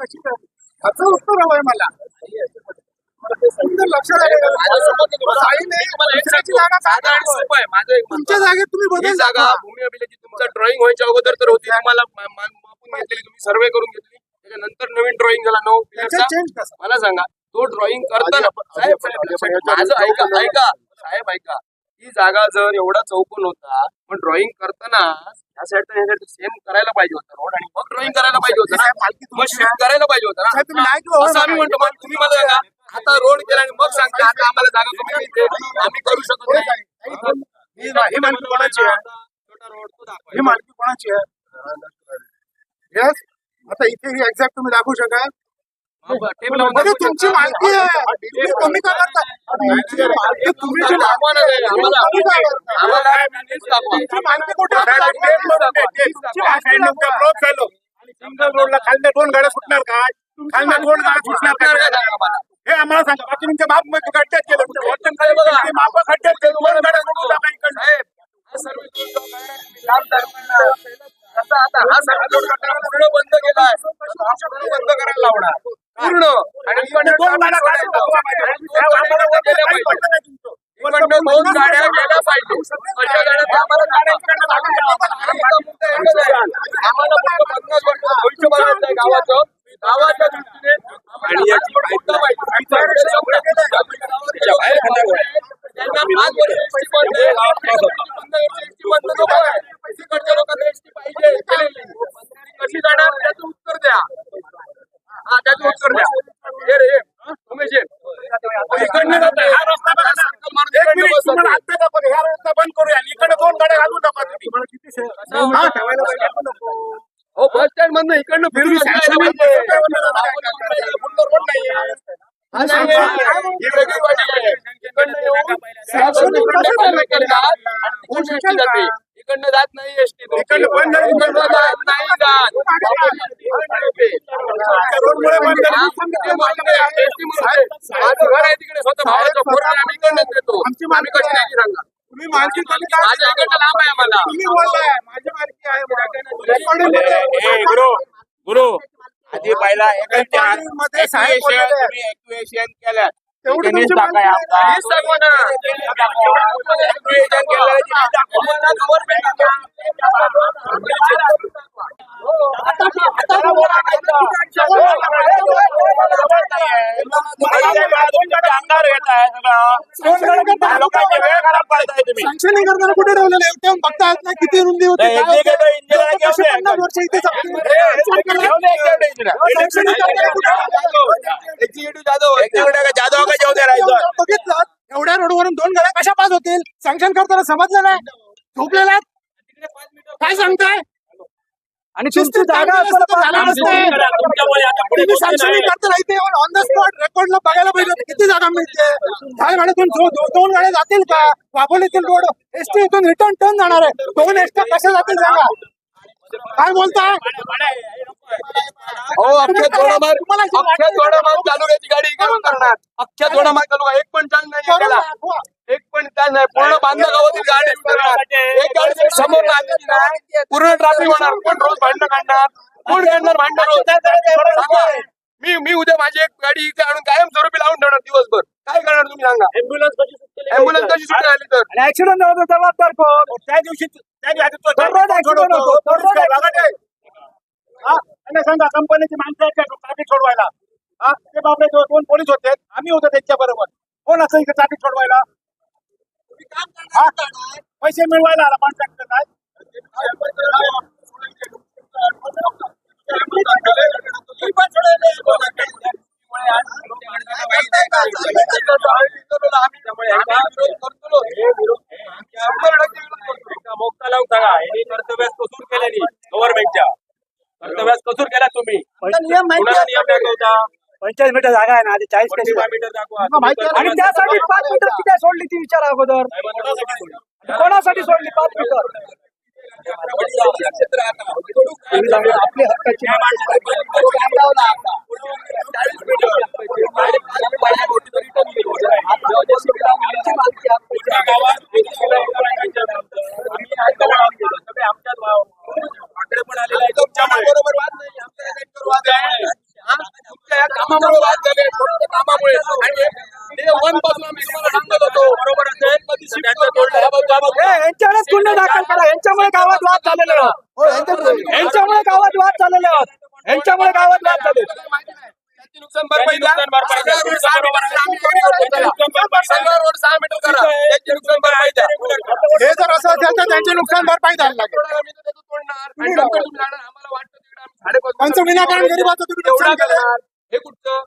कशी ह्याचं उत्तर हवंय मला. लक्षात तुमच्या. जागेत तुम्ही बदल जागा. भूमी अभिलेखची तुमचं ड्रॉइंग व्हायच्या अगोदर तर होती. मा- मापून घेतलेली. तुम्ही सर्वे करून घेतली. त्याच्यानंतर नवीन ड्रॉइंग झाला. नऊ मला सांगा तो ड्रॉइंग करताना साहेब ऐका ऐका. साहेब ऐका. ही जागा जर एवढा चौकोन होता पण ड्रॉइंग करताना ह्या साईड ह्या साईड सेम करायला पाहिजे होता रोड आणि मग ड्रॉइंग करायला पाहिजे होतं ना. shift करायला पाहिजे होतं ना. असं. आम्ही म्हणतो मग तुम्ही मला सांगा आता रोड केला आणि मग सांगता आता आम्हाला जागा कमी मिळते आम्ही करू शकत नाही. ही मालकी कोणाची आहे? छोटा रोड तो दाखवा. ही मालकी कोणाची आहे? येस आता इथे ही एक्झॅक्ट तुम्ही दाखवू शकाल. तुमची. मालकी आहे. तुम्ही कमी का करता. तुमची मालकी तुम्ही जी दाखवा. ना ते, आम्हाला कमी का करता? आम्हाला नीट दाखवा. तुमची मालकी कुठे रोडला खालच्या दोन गाड्या सुटणार काय खालच्या दोन गाड्या सुटणार काय? हे आम्हाला सांगा. बाकी तुमच्या मापमध्ये खड्ड्यात केलं तुमच्या माप खड्ड्यात केलं दोन गाड्या सोडून टाका तसा आता हा सगळं बंद सगळं बंद करायला लावणार. पूर्ण. आणि दोन गाड्या गेल्या पाहिजे. अशा गाड्या आम्हाला सांगा. आमचा मुद्दा एकच आहे. आम्हाला फक्त पन्नास वर्ष भविष्य बघायचं आहे गावाचं गावाच्या दृष्टीने आणि याची मुद्दा पाहिजे. त्याच्या बाहेर खाली आहे. त्यांना पाच वर्ष एसटी बंद आहे. पंधरा वर्ष एसटी बंद नको आहे. तिकडच्या लोकांना एसटी पाहिजे केलेली. कशी जाणार त्याचं उत्तर द्या हा त्याचं उत्तर द्या हे रे हे. उमेश ये. इकडनं जात आहे. हा रस्ता बघा ना. मारून एक इकडनं मिनिट बस तुम्हाला जाते. आत्ता दाखवतो. ह्या रस्ता बंद करूया आणि इकडे दोन गाड्या घालून टाका तुम्ही हा, ठेवायला पाहिजे पण नको. हो बस स्टँड मधनं इकडनं फिरून जायला पाहिजे. हा. ही वेगळी वाटी आहे. इकडनं येऊन सगळं इकडनं पायऱ्या करतात आणि तिकडनं एसटी जाते. इकडनं जात नाही एसटी इकडनं बंद झाली. इकडनं जात नाही जात रोडमुळे बंद झाली. हा. एसटी. माझं घर आहे तिकडे स्वतः भावाचं फोर आम्ही इकडनंच देतो आमची आम्ही कशी नाही सांगा तुम्ही मालकी कमी का माझ्या इकडनं लांब आहे आम्हाला. तुम्ही बोललाय माझी मालकी आहे गुरु गुरु. आधी पहिला एकांच्या हात मध्ये साहेब ऍक्टिव्हेशन बोललेले आहे. तुम्ही ऍक्टिव्हेशन केलं तेवढी त्यांनीच तुमची दाखवा मालकी आमचा. हेच दाखवा ना. ऍक्टिव्हेशन केलं त्यांनी दाखवा. आम्हाला गव्हर्नमेंट अंगावर येत आहे सगळं लोकांची वेळ खराब करताय तुम्ही सँक्शनिंग करताना कुठे ठेवलेलं आहे तेव्हा बघता येत नाही किती रुंदी होती नाही, काय executive होतं. engineer लोकं कशी घेऊन या. पन्नास वर्ष इथे जगतील? घेऊन या executive engineer. Sanctioning करताना कुठे एक्झिक्युटिव्ह जाधव Executive का जाधव का जेवढे राहायचं बघितलं रोडवरून दोन गाड्या कशा पास होतील? सँक्शन करताना समजलं नाही झोपलेला काय सांगताय? आणि तुमची जागा ऑन द स्पॉट रेकॉर्डला बघायला पाहिजे किती जागा मिळते? दहा गाड्यातून दोन गाड्या जातील का? वाघोलीतील रोड एसटी इथून रिटर्न टर्न जाणार आहे. दोन एसट्या कशा जातील सांगा? काय बोलताय? हो अख्ख्या दोडामार्ग अख्ख्या तालुक्याची गाडी इकडून करणार. अख्ख्या दोडामार्ग तालुका एक पण चान्स नाही त्याला दाखवा. एक पण चान्स नाही. पूर्ण बांधा गावातील गाडी करणार एक गाडी समोर आली नाही पूर्ण ट्रॅफिक होणार. कोण रोज भांडणं काढणार कोण काढणार भांडण. मी मी उद्या माझी एक गाडी इथे आणून कायम स्वरूपी लावून ठेवणार दिवसभर. काय करणार तुम्ही सांगा. अँब्युलन्स कशी सुटली आली तर? आणि ऍक्सिडेंट जबाबदार कोण? त्या दिवशी त्या दिवशी हा? आणि सांगा कंपनीची माणसं आहेत का ट्रॅफिक सोडवायला? हा? ते बापरे दोन पोलीस होते. आम्ही होतो त्यांच्या बरोबर. कोण असं इथे ट्रॅफिक सोडवायला? हा? पैसे मिळवायला आला कॉन्ट्रॅक्टर काय? मोक्का लावून सांगा यांनी कर्तव्यास कसूर केल्यानी गव्हर्नमेंटच्या कर्तव्यास कसूर केला तुम्ही कुणाला नियम दाखवता. पंचाळीस मीटर जागा आहे ना आधी चाळीस कशी? माहिती. आणि त्यासाठी पाच मीटर किती सोडली ती विचार अगोदर? कोणासाठी सोडली पाच मीटर? आपली हक्काची कामामुळे वाद झाले फक्त कामामुळे आणि वनपासून आम्ही तुम्हाला सांगत होतो बरोबर यांच्यावरच गुन्हे दाखल करा. यांच्यामुळे गावात वाद झालेले. यांच्यामुळे गावात वाद झालेले. यांच्यामुळे गावात वाद झाले. नुकसान भरपाई रोड सहा मीटर करा. त्याची नुकसान भरपाई द्या. हे जर असं असेल तर त्यांची नुकसान भरपाई द्यायला लागेल. आम्हाला वाटतं विनाकारण गरिबाचं तुम्ही एवढा. हे कुठचं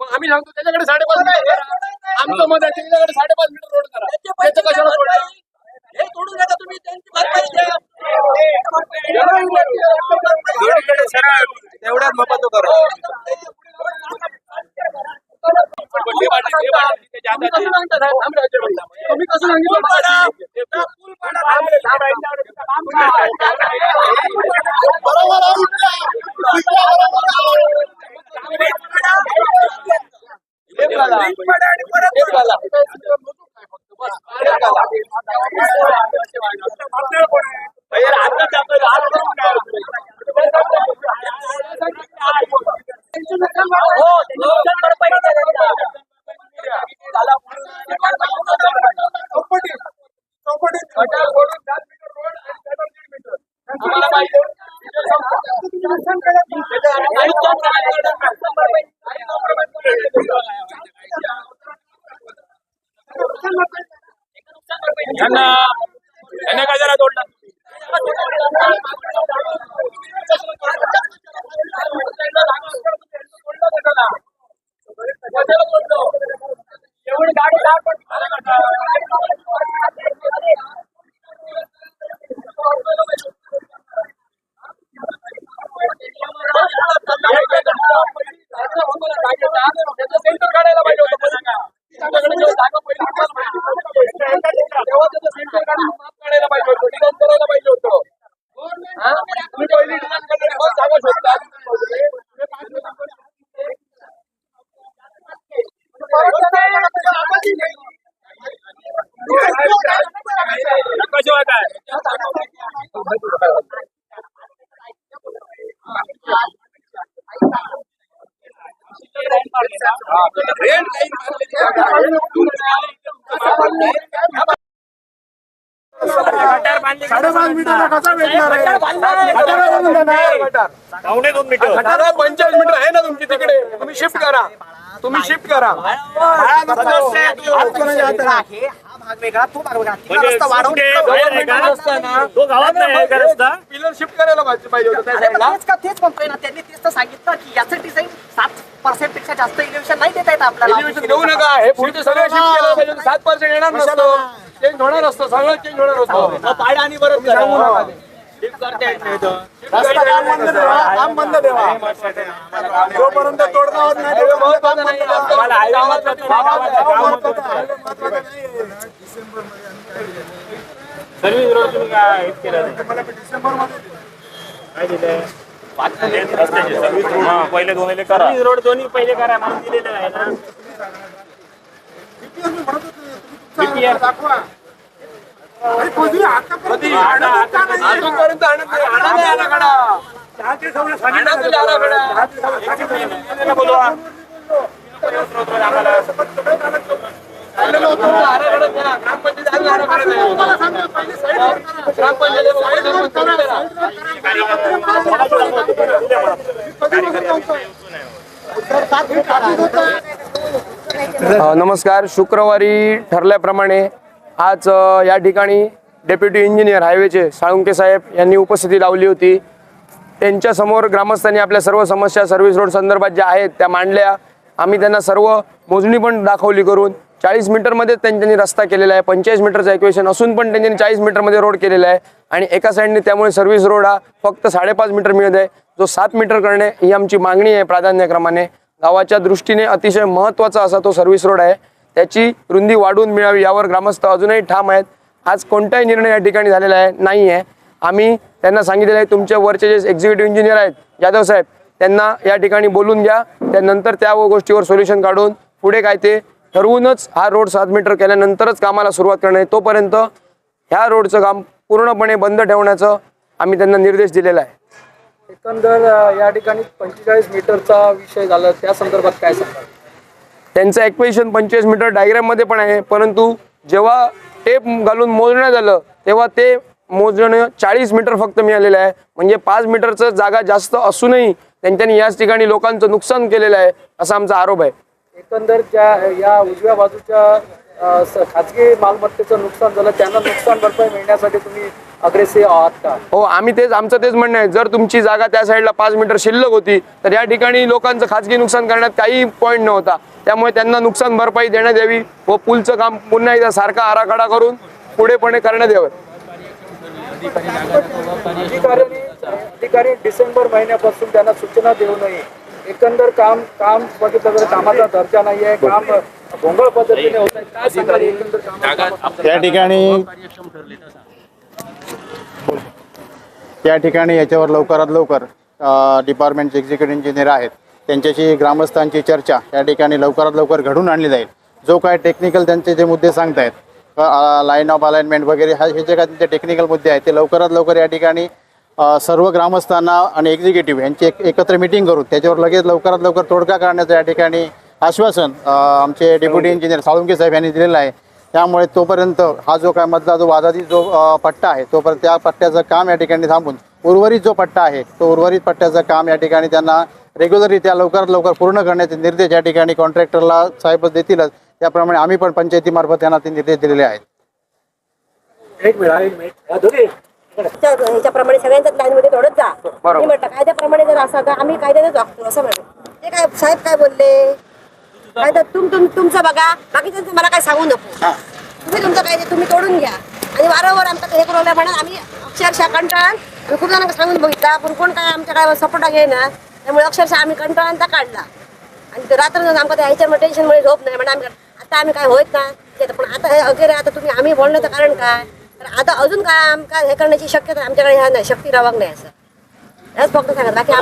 मग आम्ही सांगतो त्याच्याकडे साडेपाच मीटर करा. आमचं मत आहे त्याच्याकडे साडेपाच मीटर रोड करा त्याचं कशाला तोडणार? हे तोडू नका तुम्ही त्यांची भरपाई द्या. तेवढ्याच मपाचं करा तुम्ही कसं सांगता साहेब? आम्ही राज्य म्हणता. तुम्ही कसं सांगितलं बरोबर आहे. हे घाला. हे घाला. बस. हे घाला. यार, आता जातोय. आज करून काय होतंय? हो, नुकसान भरपाई द्या. चौपटी चौपटी गटार सोडून सात मीटर रोड आणि गटार दीड मीटर. आम्हाला पाहिजे. तिथे संपलं. त्याच्या काही compromise करणार नाही. काही compromise यांना यांना काय जरा तोडला एवढी गाडी सेंटर काढायला पाहिजे होतं तुमच्याकडे जेव्हा जागा पहिली तुम्हाला माहिती होतं, तेव्हा त्याचं सेंटर काढून माप काढायला पाहिजे होतं डिझाईन करायला पाहिजे होतं हा? तुम्ही पहिली डिझाईन करणार मग जागा शोधता कशावर काय रेड लाईन मारलेली जागा आहे. साडेपाच कसा भेटणार आहे? देणार. दादा पंचाळीस मीटर आहे ना तुमची तिकडे. तुम्ही शिफ्ट करा. तुम्ही शिफ्ट करा पिलर शिफ्ट करायला पाहिजे होतं त्या साईडला. तेच का तेच म्हणतोय ना त्यांनी तेच तर सांगितलं की याचं डिझाईन सात पर्सेंटपेक्षा जास्त इलेव्हिशन नाही देता येत आपल्याला. Elevation घेऊ नका. हे पुढचे सगळे शिफ्ट केलं पाहिजे. होतं. सात पर्सेंट येणार नसतं. चेंज होणार असतं सगळं चेंज होणार असतं. रस्ता काम बंद ठेवा काम बंद ठेवा जोपर्यंत तोडगा होत नाही हायवे तोपर्यंत काम महत्त्वाचा बंद नाही ठेवा. आम्हाला हायवे महत्त्वाचा नाही. गाव महत्वाचं आहे. हायवे महत्वाचं नाहीये. सर्व्हिस रोड तुम्ही काय केलं मला डिसेंबरमध्ये काय दिलंय सर्व्हिस रोड पहिले दोन्ही करा सर्व्हिस रोड दोन्ही पहिले करा म्हणून दिलेलं आहे ना BPR मी म्हणत होतो, तुम्ही तुमचा दाखवा आतापर्यंत नमस्कार. शुक्रवारी ठरल्याप्रमाणे आज या ठिकाणी डेप्युटी इंजिनियर हायवेचे साळुंके साहेब यांनी उपस्थिती लावली होती. त्यांच्यासमोर ग्रामस्थांनी आपल्या सर्व समस्या सर्व्हिस रोड संदर्भात ज्या आहेत त्या मांडल्या. आम्ही त्यांना सर्व मोजणी पण दाखवली करून चाळीस मीटरमध्ये त्यांनी रस्ता केलेला आहे. पंचेचाळीस मीटरचं इक्वेशन असून पण त्यांनी चाळीस मीटरमध्ये रोड केलेला आहे. आणि एका साईडने त्यामुळे सर्व्हिस रोड हा फक्त साडेपाच मीटर मिळत आहे. जो सात मीटर करणे ही आमची मागणी आहे प्राधान्यक्रमाने. गावाच्या दृष्टीने अतिशय महत्त्वाचा असा तो सर्व्हिस रोड आहे. त्याची रुंदी वाढवून मिळावी यावर ग्रामस्थ अजूनही ठाम आहेत. आज कोणताही निर्णय या ठिकाणी झालेला आहे नाही आहे आम्ही त्यांना सांगितलेलं आहे तुमच्या वरचे जे एक्झिक्युटिव्ह इंजिनियर आहेत यादव साहेब त्यांना या ठिकाणी बोलून घ्या. त्यानंतर त्या गोष्टीवर सोल्युशन काढून पुढे काय ते ठरवूनच हा रोड सात मीटर केल्यानंतरच कामाला सुरुवात करणे तोपर्यंत ह्या रोडचं काम पूर्णपणे बंद ठेवण्याचं आम्ही त्यांना निर्देश दिलेला आहे. एकंदर या ठिकाणी पंचेचाळीस मीटरचा विषय झाला. त्या संदर्भात काय सांगा त्यांचं ॲक्वेशन पंचवीस मीटर डायग्राममध्ये पण आहे. परंतु जेव्हा टेप घालून मोजण्यात आलं तेव्हा ते मोजणं चाळीस मीटर फक्त मिळालेलं आहे. म्हणजे पाच मीटरचं जागा जास्त असूनही त्यांच्यानी याच ठिकाणी लोकांचं नुकसान केलेलं आहे असा आमचा आरोप आहे. एकंदर ज्या या उजव्या बाजूच्या खाजगी मालमत्तेचं नुकसान झालं त्यांना नुकसान भरपाई मिळण्यासाठी तुम्ही अग्रेसिव्ह आहात का? हो आम्ही तेच आमचं तेच म्हणणं आहे. जर तुमची जागा त्या साईडला पाच मीटर शिल्लक होती तर या ठिकाणी लोकांचं खाजगी नुकसान करण्यात काही पॉईंट नव्हता. त्यामुळे त्यांना नुकसान भरपाई देण्यात यावी व पूलचं काम पुन्हा एकदा सारखा आराखडा करून पुढेपणे करण्यात यावं. अधिकाऱ्यांनी अधिकारी डिसेंबर महिन्यापासून त्यांना सूचना देऊ नये. एकंदर काम काम बघितलं तर कामाचा दर्जा नाही आहे काम त्या ठिकाणी त्या ठिकाणी याच्यावर लवकरात लवकर डिपार्टमेंटचे एक्झिक्युटिव्ह इंजिनियर आहेत. त्यांच्याशी ग्रामस्थांची चर्चा या ठिकाणी लवकरात लवकर घडून आणली जाईल. जो काय टेक्निकल त्यांचे जे मुद्दे सांगतायत लाईन ऑफ अलाइनमेंट वगैरे हा हे जे काय त्यांचे टेक्निकल मुद्दे आहेत ते लवकरात लवकर या ठिकाणी सर्व ग्रामस्थांना आणि एक्झिक्युटिव्ह यांची एक एकत्र मिटिंग करून त्याच्यावर लगेच लवकरात लवकर तोडगा काढण्याचं या ठिकाणी आश्वासन आमचे डेप्युटी इंजिनियर साळुंके साहेब यांनी दिलेलं आहे. त्यामुळे तोपर्यंत हा जो काय मधला जो वादाती जो पट्टा आहे तोपर्यंत त्या पट्ट्याचं काम या ठिकाणी थांबून. उर्वरित जो पट्टा आहे तो उर्वरित पट्ट्याचं काम या ठिकाणी त्यांना रेग्युलररित्या लवकरात लवकर पूर्ण करण्याचे निर्देश या ठिकाणी कॉन्ट्रॅक्टरला साहेब देतीलच. त्याप्रमाणे आम्ही पण पंचायतीमार्फत त्यांना ते निर्देश दिलेले आहेत. एक मिनिट एक मिनिट. या दोघी. ह्याच्या- ह्याच्याप्रमाणे सगळ्यांच्याच लाईन मध्ये थोडंच जा म्हटलं कायद्याप्रमाणे जर असं का आम्ही कायद्यानेच वागतो असं म्हणतो ते काय साहेब काय बोलले? काय तर तुम तुम तुमचं बघा. बाकीच्यांचं मला काय सांगू नको. तुम्ही तुमचं कायदे तुम्ही तोडून घ्या. आणि वारंवार आमचं हे करून म्हणून आम्ही अक्षरशः कंटाळून खूप जणांना सांगून बघितला. पण कोण काय आमच्या काय सपोर्ट घेणार त्यामुळे अक्षरशः आम्ही कंटाळांता काढला. आणि ते रात्र आमका त्या ह्याच्यामुळे टेन्शनमुळे झोप नाही. म्हणजे आम्ही आता आम्ही काय होत ना ते पण आता हे वगैरे आता तुम्ही आम्ही बोलण्याचं कारण काय? तर आता अजून काय आमका हे करण्याची शक्यता आमच्याकडे ह्या नाही शक्ती रावाग नाही असं. हेच फक्त सांगत बाकी